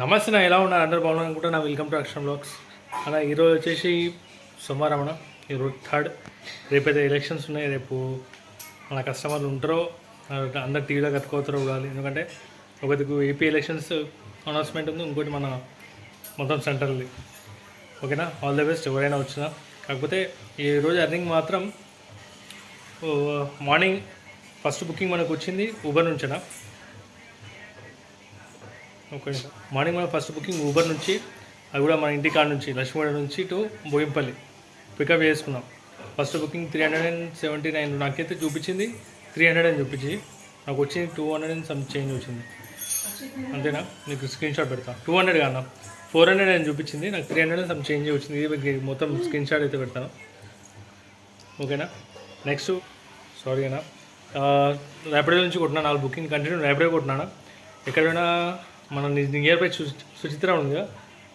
నమస్తే నా ఎలా ఉన్నారు? అందరు బాగున్నారు అనుకుంటా నా వెల్కమ్ టు అక్షరం బ్లాగ్స్. అలా ఈరోజు వచ్చేసి సోమవారం అన్న. ఈరోజు థర్డ్. రేపైతే ఎలక్షన్స్ ఉన్నాయి. రేపు మన కస్టమర్లు ఉంటారో అందరు టీవీలో కట్టుకోతారో కాదు. ఎందుకంటే ఒకటి ఏపీ ఎలక్షన్స్ అనౌన్స్మెంట్ ఉంది ఇంకోటి మన మొత్తం సెంటర్ది ఓకేనా? All the best. ఎవరైనా వచ్చినా. కాకపోతే ఈ రోజు అర్నింగ్ మాత్రం మార్నింగ్ ఫస్ట్ బుకింగ్ మనకు వచ్చింది ఊబర్ నుంచేనా? ఓకే. మార్నింగ్ మనం ఫస్ట్ బుకింగ్ ఊబర్ నుంచి అది కూడా మన ఇంటి కాడ నుంచి లక్ష్మీడ నుంచి టు బోయింపల్లి పికప్ చేసుకున్నాం. First booking three hundred and seventy nine నాకైతే చూపించింది త్రీ హండ్రెడ్ అని చూపించి. నాకు వచ్చింది two hundred and some change వచ్చింది. అంతేనా? నీకు స్క్రీన్ షాట్ పెడతా. టూ హండ్రెడ్ కానా ఫోర్ హండ్రెడ్ అని చూపించింది. నాకు త్రీ హండ్రెడ్ సమ్ చేంజ్ వచ్చింది. ఇది మొత్తం స్క్రీన్ షాట్ అయితే పెడతాను. ఓకేనా? నెక్స్ట్ సారీ అన్న. ర్యాపిడో నుంచి కొట్టినా నాలుగు బుకింగ్. కంటిన్యూ ర్యాపిడో కొట్టినా ఎక్కడైనా మన నియర్ బై సుచిత్ర ఉంది కదా.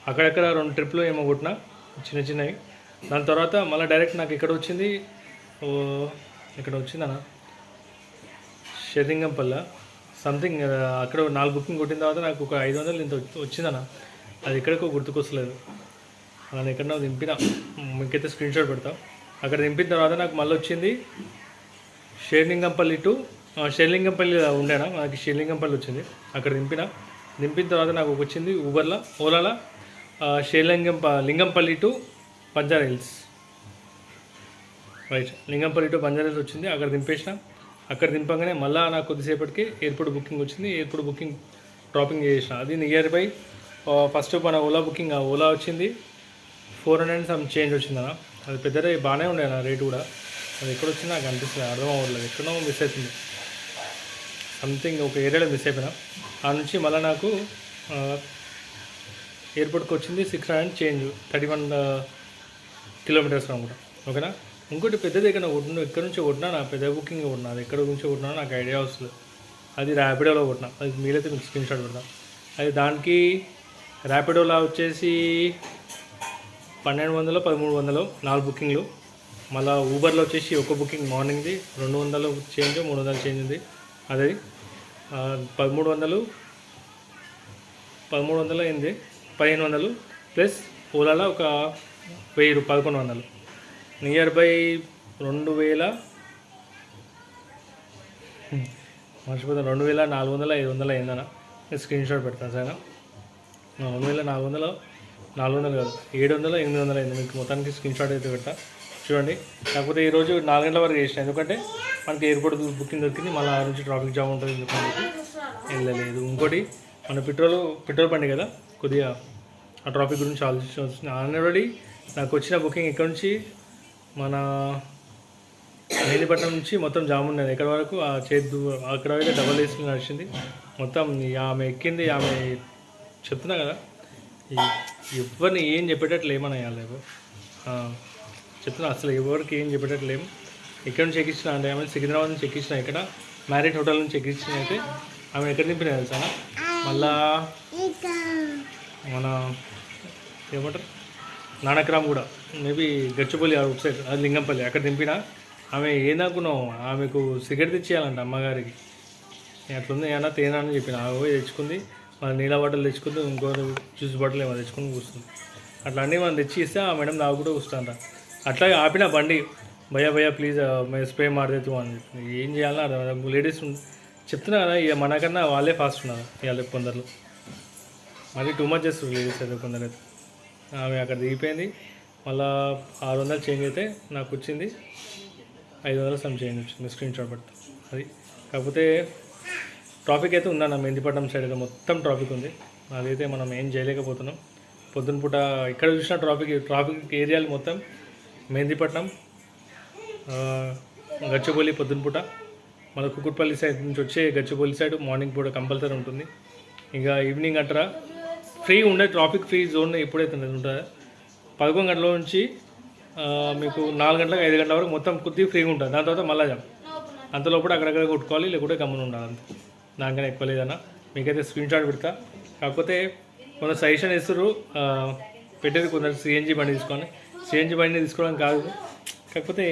అక్కడక్కడ రెండు ట్రిప్లు ఏమో కొట్టిన చిన్న చిన్నవి. దాని తర్వాత మళ్ళీ డైరెక్ట్ నాకు ఇక్కడ వచ్చింది ఓ ఇక్కడ వచ్చిందన్న షెరింగంపల్ల సంథింగ్ అక్కడ నాలుగు బుకింగ్ కొట్టిన తర్వాత నాకు ఒక ఐదు వందలు ఇంత వచ్చిందన్న అది ఎక్కడికో గుర్తుకొస్తలేదు. నేను ఎక్కడో దింపిన. మీకైతే స్క్రీన్ షాట్ పెడతాం. అక్కడ దింపిన తర్వాత నాకు మళ్ళీ వచ్చింది షేర్లింగంపల్లి టు షేర్లింగంపల్లి ఉండేనా నాకు షేర్లింగంపల్లి వచ్చింది. అక్కడ దింపిన. దింపిన తర్వాత నాకు వచ్చింది ఊబర్లో ఓలాలో శ్రీలింగం Lingampally to Banjara hills. Right Lingampally to Banjara hills వచ్చింది అక్కడ దింపేసిన. అక్కడ దింపగానే మళ్ళీ నాకు కొద్దిసేపటికి ఎయిర్పోర్ట్ బుకింగ్ వచ్చింది ఎయిర్పోర్ట్ బుకింగ్ డ్రాపింగ్ చేసిన. అది నియర్ బై ఫస్ట్ మన ఓలా బుకింగ్ ఆ ఓలా వచ్చింది. ఫోర్ హండ్రెడ్ సమ్ చేంజ్ వచ్చింది అది పెద్దదే బాగానే ఉండే అన్న రేటు కూడా. అది ఎక్కడ వచ్చింది నాకు అనిపిస్తుంది అర్థం అవ్వట్లేదు. ఎక్కడో మిస్ అవుతుంది. సంథింగ్ ఒక ఏరియాలో మిస్ అయిపోయినా. ఆ నుంచి మళ్ళీ నాకు ఎయిర్పోర్ట్కి వచ్చింది six hundred change thirty one kilometres అనుకుంటా. ఓకేనా? ఇంకోటి పెద్దది ఎక్కడ కొట్టిన ఎక్కడి నుంచి కొట్టినా నా పెద్ద బుకింగ్ కొట్టినా అది ఎక్కడ నుంచి కొట్టినా నాకు ఐడియా వస్తుంది అది ర్యాపిడోలో కొట్టినా అది మీరైతే మీకు స్క్రీన్ షాట్ పెడతాం. అది దానికి ర్యాపిడోలో వచ్చేసి పన్నెండు వందలు పదమూడు వందలు నాలుగు బుకింగ్లు. మళ్ళీ ఊబర్లో వచ్చేసి ఒక బుకింగ్ మార్నింగ్ది రెండు వందలు చేంజ్ మూడు వందలు చేంజ్ ఉంది. అది పదమూడు వందలు పదమూడు వందలు అయింది. పదిహేను వందలు ప్లస్ ఓలాలో ఒక వెయ్యి పదకొండు వందలు. నియర్ బై రెండు వేల మర్చిపోతాను రెండు వేల నాలుగు వందల ఐదు వందలు అయిందన్న. నేను స్క్రీన్ షాట్ పెడతాను సరేనా? రెండు వేల నాలుగు వందలు నాలుగు వందలు కాదు ఏడు వందల ఎనిమిది వందలు అయింది. మీకు మొత్తానికి స్క్రీన్ షాట్ అయితే పెట్టా చూడండి. కాకపోతే ఈరోజు నాలుగు గంటల వరకు చేసిన. ఎందుకంటే మనకి ఎయిర్పోర్ట్ బుకింగ్ దొరికింది. మళ్ళీ ఆ నుంచి ట్రాఫిక్ జామ్ ఉంటుంది ఎందుకంటే వెళ్ళలేదు. ఇంకోటి మన పెట్రోల్ పెట్రోల్ బండి కదా కొద్దిగా ఆ ట్రాఫిక్ గురించి ఆలోచించి వస్తుంది ఆల్రెడీ నాకు వచ్చిన బుకింగ్ ఇక్కడ నుంచి మన మెహదీపట్నం నుంచి మొత్తం జామ్ ఉన్నది. ఎక్కడ వరకు? ఆ చేద్దు అక్కడ అయితే డబల్ ఏసీ నడిచింది. మొత్తం ఆమె ఎక్కింది. ఆమె చెప్తున్నా కదా ఎవరిని ఏం చెప్పేటట్లు ఏమని అయ్యాలి చెప్తున్నా అసలు ఎవరికి ఏం చెప్పేటట్లు. ఏం ఎక్కడ నుంచి ఎక్కించిన అంటే ఆమె సికింద్రాబాద్ నుంచి ఎక్కించిన ఇక్కడ మ్యారేట్ హోటల్ నుంచి ఎక్కించిన అయితే ఆమె ఎక్కడ దింపిన తెలుసా మళ్ళా మన ఏమంటారు? నానక్రామ్ కూడా మేబీ గచ్చిపల్లి ఆ సైడ్ అది లింగంపల్లి అక్కడ దింపిన. ఆమె ఏందనుకున్నావు ఆమెకు సిగరెట్ తెచ్చేయాలంట అమ్మగారికి. నేను అట్లుంది ఏమన్నా తేనా అని చెప్పిన. ఆమె పోయి తెచ్చుకుంది మన నీళ్ళ బాటిల్ తెచ్చుకుంది ఇంకో జ్యూస్ బాటిల్ ఏమో తెచ్చుకుని కూర్చుంది. అట్లా అన్నీ మనం తెచ్చి ఇస్తే ఆ మేడం నాకు కూడా కూర్చుంటారు అట్లా ఆపిన బండి భయ భయ ప్లీజ్ స్ప్రే మాడదేతు అని చెప్పి. ఏం చేయాలని అర్థం లేడీస్ చెప్తున్నా కదా ఇక మనకన్నా వాళ్ళే ఫాస్ట్ ఉన్నారు ఇవాళ కొందరు మళ్ళీ టూ మచ్ చేస్తారు లేడీస్ అయితే కొందరు అయితే. ఆమె అక్కడ దిగిపోయింది. మళ్ళా ఆరు వందలు చేంజ్ అయితే నాకు వచ్చింది. ఐదు వందలు సమ్ చేంజ్ వచ్చింది. స్క్రీన్ షాట్ పెడతా అది. కాకపోతే ట్రాఫిక్ అయితే ఉందన్న మెందిపట్నం సైడ్ అయితే మొత్తం ట్రాఫిక్ ఉంది. అదైతే మనం ఏం చేయలేకపోతున్నాం. పొద్దున పూట ఇక్కడ చూసిన ట్రాఫిక్ ట్రాఫిక్ ఏరియాలు మొత్తం మెహందీపట్నం గచ్చిబౌలి పొద్దునపూట మన కుకుట్పల్లి సైడ్ నుంచి వచ్చే గచ్చిబౌలి సైడ్ మార్నింగ్ పూట కంపల్సరీ ఉంటుంది. ఇంకా ఈవినింగ్ అంటారా ఫ్రీ ఉండే ట్రాఫిక్ ఫ్రీ జోన్ ఎప్పుడైతే ఉంటుందో పదకొండు గంటల నుంచి మీకు నాలుగు గంటలకు ఐదు గంటల వరకు మొత్తం కొద్ది ఫ్రీగా ఉంటుంది. దాని తర్వాత మళ్ళా జామ్. అంతలోపల అక్కడక్కడ కొట్టుకోవాలి లేకుంటే గమ్మున ఉండాలి అంతే. దానికన్నా ఎక్కువ లేదన్నా. మీకైతే స్క్రీన్ షాట్ పెడతా. కాకపోతే కొందరు సజెషన్ ఇస్తారు పెట్టేది కొందరు సిఎన్జి బండి తీసుకొని. సిఎన్జి బండి తీసుకోవడం కాదు. కాకపోతే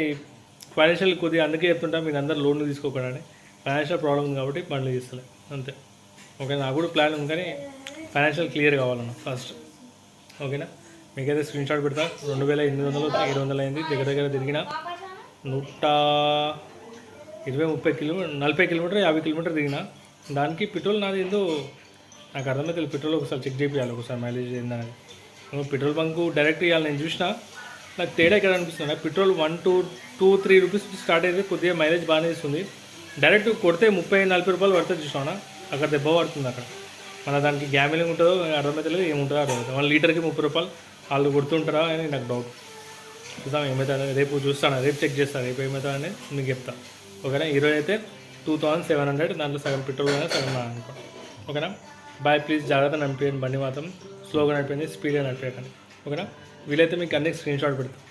ఫైనాన్షియల్ కొద్దిగా అందుకే చెప్తుంటా మీరు అందరు లోన్లు తీసుకోకూడదని ఫైనాన్షియల్ ప్రాబ్లం ఉంది కాబట్టి బండ్లు తీస్తలే అంతే. ఓకే నాకు కూడా ప్లాన్ ఉంది కానీ ఫైనాన్షియల్ క్లియర్ కావాలన్న ఫస్ట్. ఓకేనా? మీకైతే స్క్రీన్ షాట్ పెడతా. రెండు వేల ఎనిమిది వందలు ఏడు వందలు అయింది. దగ్గర దగ్గర తిరిగిన నూట ఇరవై ముప్పై కిలోమీటర్ నలభై కిలోమీటర్ యాభై కిలోమీటర్ తిరిగిన. దానికి పెట్రోల్ నాది ఏందో నాకు అర్థమైతే పెట్రోల్ ఒకసారి చెక్ చేయాలి ఒకసారి మైలేజ్ ఏందనేది. పెట్రోల్ బంకు డైరెక్ట్ ఇవ్వాలి నేను చూసిన. నాకు తేడా ఎక్కడ అనిపిస్తుంది. Petrol one two two three rupees start అయితే కొద్దిగా మైలేజ్ బాగానే ఇస్తుంది డైరెక్ట్ కొడితే ముప్పై నలభై రూపాయలు పడుతుంది చూసావునా అక్కడ దెబ్బ పడుతుంది అక్కడ. మన దానికి గ్యామిలింగ్ ఉంటుందో అర్థమైతే ఏముంటుందో అర్థమవుతుంది వన్ లీటర్కి ముప్పై రూపాయలు వాళ్ళు కొడుతుంటారా అని నాకు డౌట్ చూద్దాం ఏమవుతుందో రేపు చూస్తాను రేపు చెక్ చేస్తాను రేపు ఏమవుతుందో అని మీకు చెప్తాను ఓకేనా? ఈరోజు అయితే టూ థౌసండ్ సెవెన్ హండ్రెడ్ దాంట్లో సగం పెట్రోల్ అయినా సగం అనుకో. ఓకేనా? బాయ్ ప్లీజ్ జాగ్రత్త నడిపోయాను బండి మాత్రం స్లోగా నడిపోయింది స్పీడ్గా నడిపోయాకండి ఓకేనా వీలైతే మీకు అన్ని స్క్రీన్ షాట్ పెడతాం.